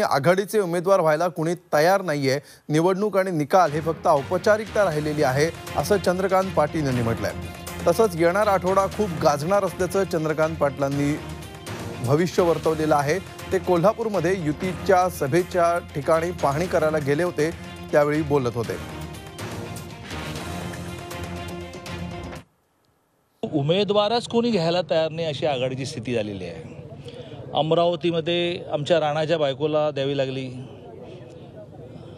आघाडीचे उमेदवार व्हायला कुणी तयार नाहीये. निवडणूक आणि निकाल हे फक्त औपचारिकता राहिलेली आहे असं चंद्रकांत पाटील यांनी म्हटलंय. तसंच येणार आठवडा खूप गाजणार असल्याचं चंद्रकांत पाटलांनी भविष्य वर्तवलेलं आहे. ते कोल्हापूरमध्ये युतीच्या सभेच्या ठिकाणी पाहणी करायला गेले होते त्यावेळी बोलत होते. उमेदवारच कोणी घ्यायला तयार नाही अशी आघाडीची स्थिती झालेली आहे. अमरावतीमध्ये आमच्या राणाच्या बायकोला द्यावी लागली.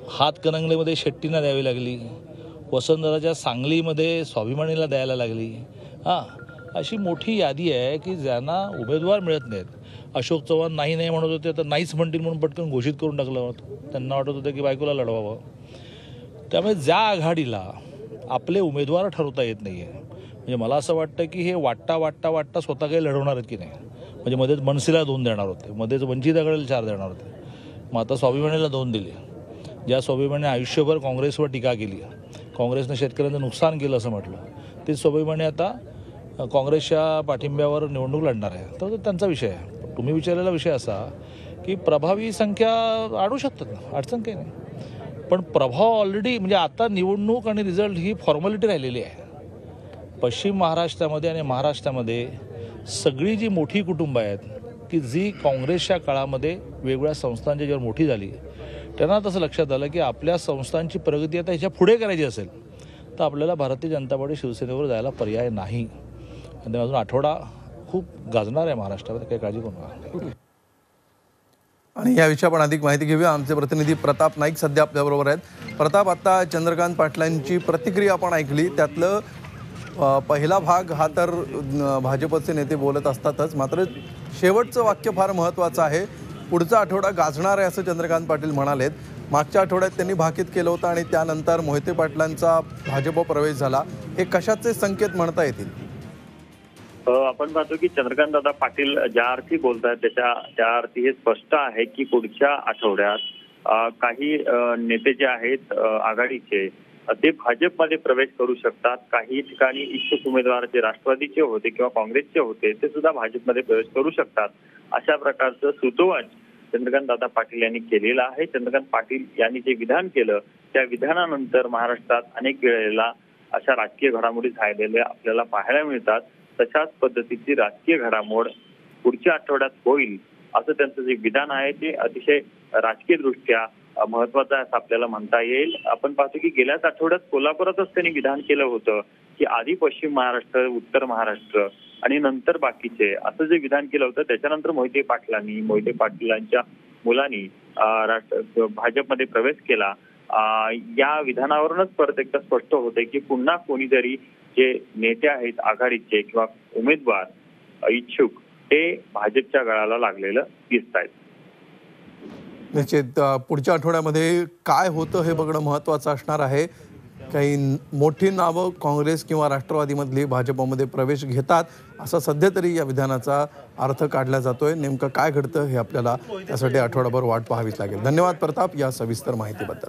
हातकणंगलेमध्ये शेट्टींना द्यावी लागली. वसंतराच्या सांगलीमध्ये स्वाभिमानीला द्यायला लागली. हां अशी मोठी यादी आहे की ज्यांना उमेदवार मिळत नाहीत. अशोक चव्हाण नाही नाही म्हणत होते तर नाहीच म्हणतील म्हणून पटकन घोषित करून टाकलं होतं. त्यांना वाटत होतं की बायकोला लढवावं. त्यामुळे ज्या आघाडीला आपले उमेदवार ठरवता येत नाही आहे म्हणजे मला असं वाटतं की हे वाटता वाटता वाटता स्वतः काही लढवणार आहेत की नाही? म्हणजे मध्येच मनसेला दोन देणार होते. मध्येच वंचित चार देणार होते. मग आता स्वाभिमानीला दोन दिले. ज्या स्वाभिमानी आयुष्यभर काँग्रेसवर टीका केली काँग्रेसनं शेतकऱ्यांचं नुकसान केलं असं म्हटलं ते स्वाभिमानी आता काँग्रेसच्या पाठिंब्यावर निवडणूक लढणार आहे. तर तो त्यांचा विषय आहे. तुम्ही विचारलेला विषय असा की प्रभावी संख्या आढू शकतात ना? अडचण काही नाही. पण प्रभाव ऑलरेडी म्हणजे आता निवडणूक आणि रिझल्ट ही फॉर्मॅलिटी राहिलेली आहे. पश्चिम महाराष्ट्रामध्ये आणि महाराष्ट्रामध्ये सगळी जी मोठी कुटुंबं आहेत की जी काँग्रेसच्या काळामध्ये वेगवेगळ्या संस्थांची जेव्हा मोठी झाली त्यांना तसं लक्षात आलं की आपल्या संस्थांची प्रगती आता ह्याच्या पुढे करायची असेल तर आपल्याला भारतीय जनता पार्टी शिवसेनेवर जायला पर्याय नाही. आणि अजून आठवडा खूप गाजणार आहे महाराष्ट्रामध्ये काही काळजी करू नका. आणि याविषयी आपण अधिक माहिती घेऊया. आमचे प्रतिनिधी प्रताप नाईक सध्या आपल्याबरोबर आहेत. प्रताप आता चंद्रकांत पाटलांची प्रतिक्रिया आपण ऐकली. त्यातलं पहिला भाग हा तर भाजपचे नेते बोलत असतातच. मात्र शेवटचं वाक्य फार महत्त्वाचं आहे. पुढचा आठवडा गाजणार आहे असं चंद्रकांत पाटील म्हणालेत. मागच्या आठवड्यात त्यांनी भाकीत केलं होतं आणि त्यानंतर मोहिते पाटलांचा भाजप प्रवेश झाला. हे कशाचे संकेत म्हणता येतील? आपण पाहतो की चंद्रकांत दादा पाटील ज्या अर्थी बोलत आहेत त्याच्या त्या अर्थी हे स्पष्ट आहे की पुढच्या आठवड्यात काही नेते जे आहेत आघाडीचे ते भाजपमध्ये प्रवेश करू शकतात. काही ठिकाणी इच्छुक उमेदवार जे राष्ट्रवादीचे होते किंवा काँग्रेसचे होते ते सुद्धा भाजपमध्ये प्रवेश करू शकतात. अशा प्रकारचं सुतोवाच चंद्रकांत दादा पाटील यांनी केलेलं आहे. चंद्रकांत पाटील यांनी जे विधान केलं त्या विधानानंतर महाराष्ट्रात अनेक वेळेला अशा राजकीय घडामोडी झालेल्या आपल्याला पाहायला मिळतात. तशाच पद्धतीची राजकीय घडामोड पुढच्या आठवड्यात होईल असं त्यांचं जे विधान आहे ते अतिशय राजकीय दृष्ट्या महत्त्वाचा आहे असं आपल्याला म्हणता येईल. आपण पाहतो की गेल्याच आठवड्यात कोल्हापुरातच त्यांनी विधान केलं होतं की आधी पश्चिम महाराष्ट्र उत्तर महाराष्ट्र आणि नंतर बाकीचे असं जे विधान केलं होतं त्याच्यानंतर मोहिते पाटलांनी मोहिते पाटलांच्या मुलांनी राष्ट्र भाजपमध्ये प्रवेश केला. या विधानावरूनच परत एकदा स्पष्ट होते की पुन्हा कोणीतरी जे नेते आहेत आघाडीचे किंवा उमेदवार इच्छुक ते भाजपच्या गळाला लागलेलं दिसत आहेत निश्चित पुढच्या आठवड्यामध्ये काय होतं हे बघणं महत्त्वाचं असणार आहे. काही मोठी नावं काँग्रेस किंवा राष्ट्रवादीमधली भाजपमध्ये प्रवेश घेतात असा सध्या तरी या विधानाचा अर्थ काढला जातोय. नेमकं काय घडतं हे आपल्याला त्यासाठी आठवडाभर वाट पाहावीच लागेल. धन्यवाद प्रताप या सविस्तर माहितीबद्दल.